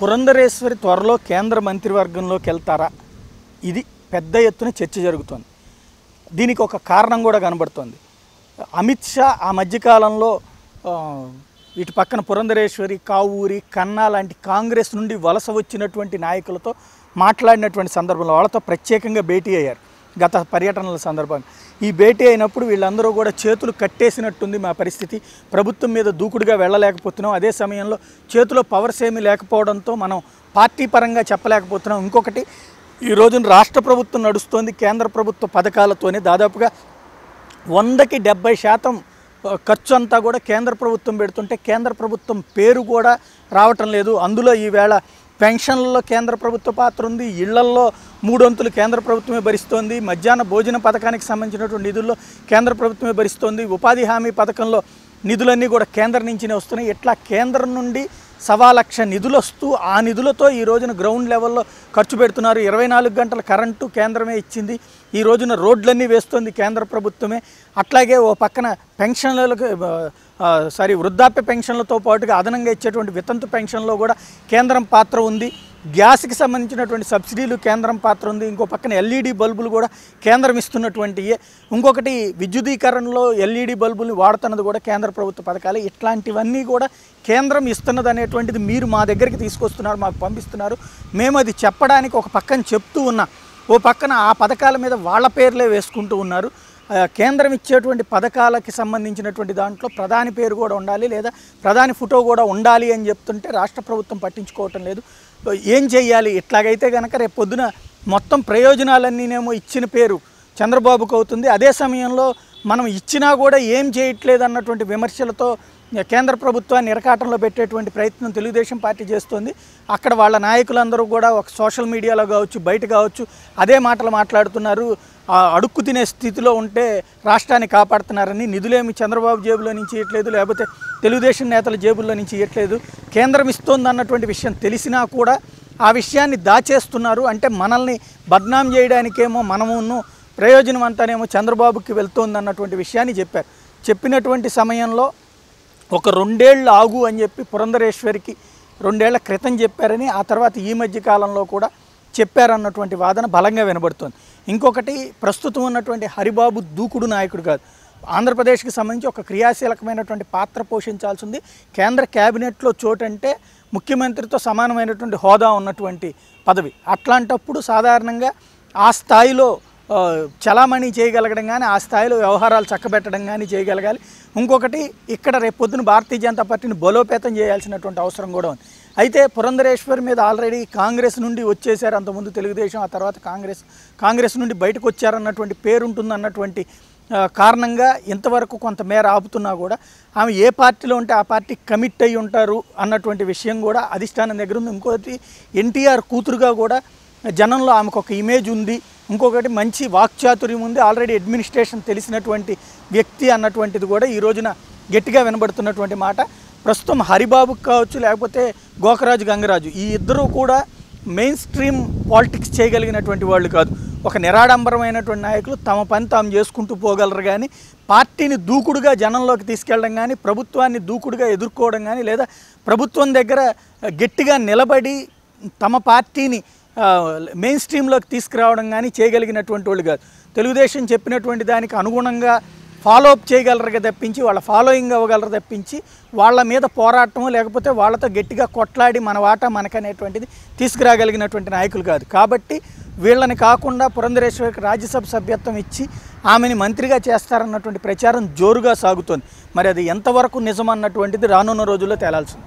పురంధరేశ్వరి త్వరలో కేంద్ర మంత్రివర్గంలోకి వెళ్తారా? ఇది పెద్ద ఎత్తున చర్చ జరుగుతోంది. దీనికి ఒక కారణం కూడా కనబడుతోంది. అమిత్ షా ఆ మధ్యకాలంలో ఇటు పక్కన పురంధరేశ్వరి కావూరి కన్నా లాంటి కాంగ్రెస్ నుండి వలస వచ్చినటువంటి నాయకులతో మాట్లాడినటువంటి సందర్భంలో వాళ్ళతో ప్రత్యేకంగా భేటీ అయ్యారు. గత పర్యటనల సందర్భంగా ఈ భేటీ అయినప్పుడు వీళ్ళందరూ కూడా చేతులు కట్టేసినట్టుంది మా పరిస్థితి. ప్రభుత్వం మీద దూకుడుగా వెళ్ళలేకపోతున్నాం. అదే సమయంలో చేతిలో పవర్స్ ఏమీ లేకపోవడంతో మనం పార్టీ పరంగా చెప్పలేకపోతున్నాం. ఇంకొకటి ఈ రోజున రాష్ట్ర ప్రభుత్వం నడుస్తోంది. కేంద్ర ప్రభుత్వ పథకాలతోనే దాదాపుగా వందకి డెబ్బై శాతం ఖర్చు అంతా కూడా కేంద్ర ప్రభుత్వం పెడుతుంటే కేంద్ర ప్రభుత్వం పేరు కూడా రావటం లేదు. అందులో ఈవేళ పెన్షన్లలో కేంద్ర ప్రభుత్వ పాత్ర ఉంది. ఇళ్ళల్లో మూడొంతులు కేంద్ర ప్రభుత్వమే భరిస్తోంది. మధ్యాహ్న భోజన పథకానికి సంబంధించినటువంటి నిధుల్లో కేంద్ర ప్రభుత్వమే భరిస్తోంది. ఉపాధి హామీ పథకంలో నిధులన్నీ కూడా కేంద్రం నుంచినే వస్తున్నాయి. ఇట్లా కేంద్రం నుండి సవా లక్ష నిధులు వస్తూ ఆ నిధులతో ఈ రోజున గ్రౌండ్ లెవెల్లో ఖర్చు పెడుతున్నారు. ఇరవై నాలుగు గంటల కరెంటు కేంద్రమే ఇచ్చింది. ఈ రోజున రోడ్లన్నీ వేస్తుంది కేంద్ర ప్రభుత్వమే. అట్లాగే ఓ పక్కన పెన్షన్లకు సారీ వృద్ధాప్య పెన్షన్లతో పాటుగా అదనంగా ఇచ్చేటువంటి వితంతు పెన్షన్లో కూడా కేంద్రం పాత్ర ఉంది. గ్యాస్కి సంబంధించినటువంటి సబ్సిడీలు కేంద్రం పాత్ర ఉంది. ఇంకో పక్కన ఎల్ఈడి బల్బులు కూడా కేంద్రం ఇస్తున్నటువంటియే. ఇంకొకటి విద్యుదీకరణలో ఎల్ఈడి బల్బులు వాడుతున్నది కూడా కేంద్ర ప్రభుత్వ పథకాలు. ఇట్లాంటివన్నీ కూడా కేంద్రం ఇస్తున్నది అనేటువంటిది మీరు మా దగ్గరికి తీసుకొస్తున్నారు మాకు పంపిస్తున్నారు. మేము అది చెప్పడానికి ఒక పక్కన చెప్తూ ఉన్నా. ఓ పక్కన ఆ పథకాల మీద వాళ్ళ పేర్లే వేసుకుంటూ ఉన్నారు. కేంద్రం ఇచ్చేటువంటి పథకాలకి సంబంధించినటువంటి దాంట్లో ప్రధాని పేరు కూడా ఉండాలి లేదా ప్రధాని ఫోటో కూడా ఉండాలి అని చెప్తుంటే రాష్ట్ర ప్రభుత్వం పట్టించుకోవటం లేదు. ఏం చేయాలి ఇట్లాగైతే కనుక రేపు పొద్దున మొత్తం ప్రయోజనాలన్నీనేమో ఇచ్చిన పేరు చంద్రబాబుకు అవుతుంది. అదే సమయంలో మనం ఇచ్చినా కూడా ఏం చేయట్లేదు అన్నటువంటి విమర్శలతో కేంద్ర ప్రభుత్వాన్ని ఇరకాటంలో పెట్టేటువంటి ప్రయత్నం తెలుగుదేశం పార్టీ చేస్తుంది. అక్కడ వాళ్ళ నాయకులందరూ కూడా ఒక సోషల్ మీడియాలో కావచ్చు బయట కావచ్చు అదే మాటలు మాట్లాడుతున్నారు. అడుక్కు తినే స్థితిలో ఉంటే రాష్ట్రాన్ని కాపాడుతున్నారని నిధులేమి చంద్రబాబు జేబులో నుంచి ఇవ్వట్లేదు లేకపోతే తెలుగుదేశం నేతల జేబుల్లో నుంచి ఇవ్వట్లేదు కేంద్రం ఇస్తోంది అన్నటువంటి విషయం తెలిసినా కూడా ఆ విషయాన్ని దాచేస్తున్నారు. అంటే మనల్ని బద్నాం చేయడానికేమో మనమును ప్రయోజనం అంతానేమో చంద్రబాబుకి వెళ్తోంది అన్నటువంటి విషయాన్ని చెప్పారు. చెప్పినటువంటి సమయంలో ఒక రెండేళ్ళు ఆగు అని చెప్పి పురంధరేశ్వరికి రెండేళ్ళ క్రితం చెప్పారని ఆ తర్వాత ఈ మధ్య కాలంలో కూడా చెప్పారన్నటువంటి వాదన బలంగా వినబడుతోంది. ఇంకొకటి ప్రస్తుతం ఉన్నటువంటి హరిబాబు దూకుడు నాయకుడు కాదు. ఆంధ్రప్రదేశ్కి సంబంధించి ఒక క్రియాశీలకమైనటువంటి పాత్ర పోషించాల్సి ఉంది కేంద్ర క్యాబినెట్లో చోటంటే ముఖ్యమంత్రితో సమానమైనటువంటి హోదా ఉన్నటువంటి పదవి. అట్లాంటప్పుడు సాధారణంగా ఆ స్థాయిలో చలామణి చేయగలగడం కానీ ఆ స్థాయిలో వ్యవహారాలు చక్కబెట్టడం కానీ చేయగలగాలి. ఇంకొకటి ఇక్కడ రేపు పొద్దున భారతీయ జనతా పార్టీని బలోపేతం చేయాల్సినటువంటి అవసరం కూడా ఉంది. అయితే పురంధరేశ్వర్ మీద ఆల్రెడీ కాంగ్రెస్ నుండి వచ్చేసారు అంతకుముందు తెలుగుదేశం ఆ తర్వాత కాంగ్రెస్. కాంగ్రెస్ నుండి బయటకు వచ్చారన్నటువంటి పేరుంటుంది అన్నటువంటి కారణంగా ఇంతవరకు కొంతమేర ఆపుతున్నా కూడా ఆమె ఏ పార్టీలో ఉంటే ఆ పార్టీ కమిట్ అయి ఉంటారు అన్నటువంటి విషయం కూడా అధిష్టానం దగ్గర ఉంది. ఇంకోటి ఎన్టీఆర్ కూతురుగా కూడా జనంలో ఆమెకు ఒక ఇమేజ్ ఉంది. ఇంకొకటి మంచి వాక్చాతుర్యం ఉంది. ఆల్రెడీ అడ్మినిస్ట్రేషన్ తెలిసినటువంటి వ్యక్తి అన్నటువంటిది కూడా ఈ రోజున గట్టిగా వినబడుతున్నటువంటి మాట. ప్రస్తుతం హరిబాబుకి కావచ్చు లేకపోతే గోకరాజు గంగరాజు ఈ ఇద్దరూ కూడా మెయిన్ స్ట్రీమ్ పాలిటిక్స్ చేయగలిగినటువంటి వాళ్ళు కాదు. ఒక నిరాడంబరమైనటువంటి నాయకులు తమ పని తాము చేసుకుంటూ పోగలరు కానీ పార్టీని దూకుడుగా జనంలోకి తీసుకెళ్ళడం కానీ ప్రభుత్వాన్ని దూకుడుగా ఎదుర్కోవడం కానీ లేదా ప్రభుత్వం దగ్గర గట్టిగా నిలబడి తమ పార్టీని మెయిన్ స్ట్రీమ్లోకి తీసుకురావడం కానీ చేయగలిగినటువంటి వాళ్ళు కాదు. తెలుగుదేశం చెప్పినటువంటి దానికి అనుగుణంగా ఫాలో అప్ చేయగలరు తప్పించి వాళ్ళ ఫాలోయింగ్ అవ్వగలరు తప్పించి వాళ్ళ మీద పోరాటము లేకపోతే వాళ్ళతో గట్టిగా కొట్లాడి మన వాటా మనకనేటువంటిది తీసుకురాగలిగినటువంటి నాయకులు కాదు. కాబట్టి వీళ్ళని కాకుండా పురంధరేశ్వరికి రాజ్యసభ సభ్యత్వం ఇచ్చి ఆమెని మంత్రిగా చేస్తారన్నటువంటి ప్రచారం జోరుగా సాగుతోంది. మరి అది ఎంతవరకు నిజం అన్నటువంటిది రానున్న రోజుల్లో తేలాల్సింది.